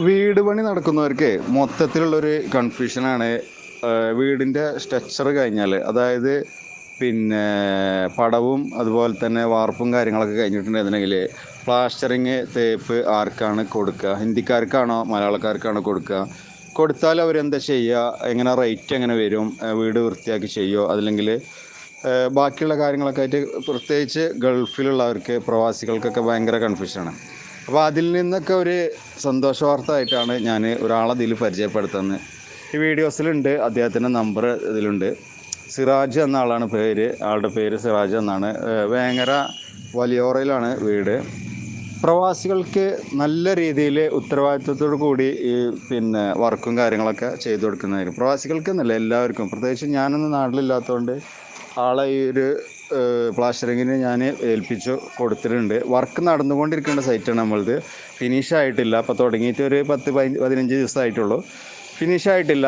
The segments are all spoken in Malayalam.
വീട് പണി നടക്കുന്നവർക്ക് മൊത്തത്തിലുള്ളൊരു കൺഫ്യൂഷനാണ് വീടിന്റെ സ്ട്രക്ചർ കഴിഞ്ഞാൽ അതായത് പിന്നെ പടവും അതുപോലെ തന്നെ വാർപ്പും കാര്യങ്ങളൊക്കെ കഴിഞ്ഞിട്ടുണ്ടെന്നുണ്ടെങ്കിൽ പ്ലാസ്റ്ററിങ് തേപ്പ് ആർക്കാണ് കൊടുക്കുക? ഹിന്ദിക്കാർക്കാണോ? മലയാളക്കാർക്കാണോ കൊടുക്കുക? കൊടുത്താൽ അവരെന്താ ചെയ്യുക? എങ്ങനെ റേറ്റ് എങ്ങനെ വരും? വീട് വൃത്തിയാക്കി ചെയ്യുമോ അതല്ലെങ്കിൽ ബാക്കിയുള്ള കാര്യങ്ങളൊക്കെ ആയിട്ട് പ്രത്യേകിച്ച് ഗൾഫിലുള്ളവർക്ക് പ്രവാസികൾക്കൊക്കെ ഭയങ്കര കൺഫ്യൂഷനാണ് അപ്പോൾ അതിൽ നിന്നൊക്കെ ഒരു സന്തോഷ വാർത്ത ആയിട്ടാണ് ഞാൻ ഒരാളെ ഇതിൽ പരിചയപ്പെടുത്തുന്നത്. ഈ വീഡിയോസിലുണ്ട് അദ്ദേഹത്തിന്റെ നമ്പർ ഇതിലുണ്ട്. സിറാജ് എന്ന ആളാണ് പേര് ആളുടെ പേര് സിറാജ് എന്നാണ്. വേങ്ങര വലിയോറയിലാണ് വീട്. പ്രവാസികൾക്ക് നല്ല രീതിയിൽ ഉത്തരവാദിത്വത്തോടു കൂടി ഈ പിന്നെ വർക്കും കാര്യങ്ങളൊക്കെ ചെയ്തു കൊടുക്കുന്നതായിരിക്കും. പ്രവാസികൾക്ക് എന്നല്ല എല്ലാവർക്കും. പ്രത്യേകിച്ച് ഞാനൊന്നും നാട്ടിലില്ലാത്തതുകൊണ്ട് ആളെ ഈ ഒരു പ്ലാസ്റ്ററിങ്ങിന് ഞാൻ ഏൽപ്പിച്ചു കൊടുത്തിട്ടുണ്ട്. വർക്ക് നടന്നുകൊണ്ടിരിക്കേണ്ട സൈറ്റാണ് നമ്മളത്. ഫിനിഷ് ആയിട്ടില്ല അപ്പോൾ തുടങ്ങിയിട്ട് ഒരു പത്ത് പതിനഞ്ച് പതിനഞ്ച് ദിവസമായിട്ടുള്ളൂ. ഫിനിഷ് ആയിട്ടില്ല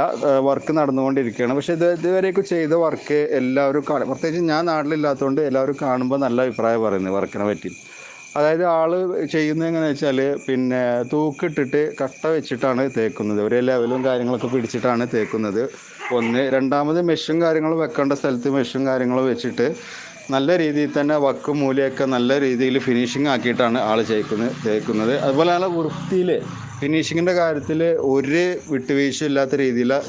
വർക്ക് നടന്നുകൊണ്ടിരിക്കുകയാണ്. പക്ഷേ ഇത് ഇതുവരെയൊക്കെ ചെയ്ത വർക്ക് എല്ലാവരും പ്രത്യേകിച്ച് ഞാൻ നാട്ടിലില്ലാത്തതുകൊണ്ട് എല്ലാവരും കാണുമ്പോൾ നല്ല അഭിപ്രായം പറയുന്നത് വർക്കിനെ പറ്റി. അതായത് ആൾ ചെയ്യുന്നത് എങ്ങനെയാ വെച്ചാൽ പിന്നെ തൂക്കിട്ടിട്ട് കട്ട വെച്ചിട്ടാണ് തേക്കുന്നത്. ഒരേ ലെവലും കാര്യങ്ങളൊക്കെ പിടിച്ചിട്ടാണ് തേക്കുന്നത്. ഒന്ന് രണ്ടാമത് മെഷും കാര്യങ്ങളും വെക്കേണ്ട സ്ഥലത്ത് മെഷും കാര്യങ്ങളും വെച്ചിട്ട് നല്ല രീതിയിൽ തന്നെ വക്കും മൂലയൊക്കെ നല്ല രീതിയിൽ ഫിനിഷിംഗ് ആക്കിയിട്ടാണ് ആൾ ചെയ്ക്കുന്നത് തേക്കുന്നത്. അതുപോലെ നല്ല വൃത്തിയിൽ ഫിനിഷിങ്ങിന്റെ കാര്യത്തിൽ ഒരു വിട്ടുവീഴ്ച ഇല്ലാത്ത രീതിയിലാണ്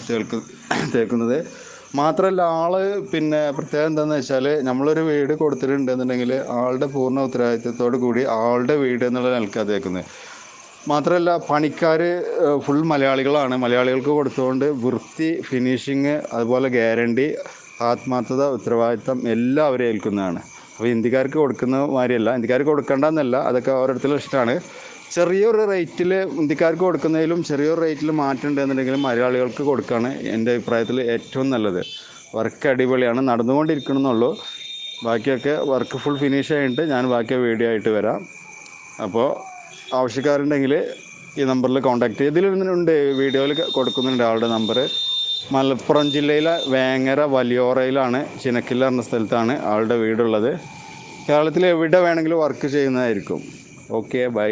തേക്കുന്നത്. മാത്രമല്ല ആൾ പിന്നെ പ്രത്യേകം എന്താണെന്ന് വെച്ചാൽ നമ്മളൊരു വീട് കൊടുത്തിട്ടുണ്ടെന്നുണ്ടെങ്കിൽ ആളുടെ പൂർണ ഉത്തരവാദിത്വത്തോടു കൂടി ആളുടെ വീട് എന്നുള്ള നിലയ്ക്ക് അതേക്കുന്നത് മാത്രമല്ല പണിക്കാർ ഫുൾ മലയാളികളാണ്. മലയാളികൾക്ക് കൊടുത്തുകൊണ്ട് വൃത്തി ഫിനിഷിങ് അതുപോലെ ഗ്യാരണ്ടി ആത്മാർത്ഥത ഉത്തരവാദിത്തം എല്ലാം അവരെ ഏൽക്കുന്നതാണ്. അപ്പോൾ ഹിന്ദിക്കാർക്ക് കൊടുക്കുന്ന മാതിരിയല്ല. ഹിന്ദിക്കാർക്ക് കൊടുക്കേണ്ടെന്നല്ല. അതൊക്കെ ഓരോരുത്തരും ഇഷ്ടമാണ്. ചെറിയൊരു റേറ്റിൽ ഇന്ത്യക്കാർക്ക് കൊടുക്കുന്നതിലും ചെറിയൊരു റേറ്റിൽ മാറ്റം ഉണ്ടെന്നുണ്ടെങ്കിലും മലയാളികൾക്ക് കൊടുക്കുകയാണ് എന്റെ അഭിപ്രായത്തിൽ ഏറ്റവും നല്ലത്. വർക്ക് അടിപൊളിയാണ് നടന്നുകൊണ്ടിരിക്കണമെന്നുള്ളൂ. ബാക്കിയൊക്കെ വർക്ക് ഫുൾ ഫിനിഷ് ആയിട്ട് ഞാൻ ബാക്കി വീഡിയോ ആയിട്ട് വരാം. അപ്പോൾ ആവശ്യക്കാരുണ്ടെങ്കിൽ ഈ നമ്പറിൽ കോൺടാക്ട് ചെയ്യും. ഇതിലുണ്ട് വീഡിയോയിൽ കൊടുക്കുന്നുണ്ട് ആളുടെ നമ്പർ മലപ്പുറം ജില്ലയിലെ വേങ്ങര വലിയോറയിലാണ് ചിനക്കില്ല എന്ന സ്ഥലത്താണ് ആളുടെ വീടുള്ളത്. കേരളത്തിൽ എവിടെ വേണമെങ്കിലും വർക്ക് ചെയ്യുന്നതായിരിക്കും. Okay bye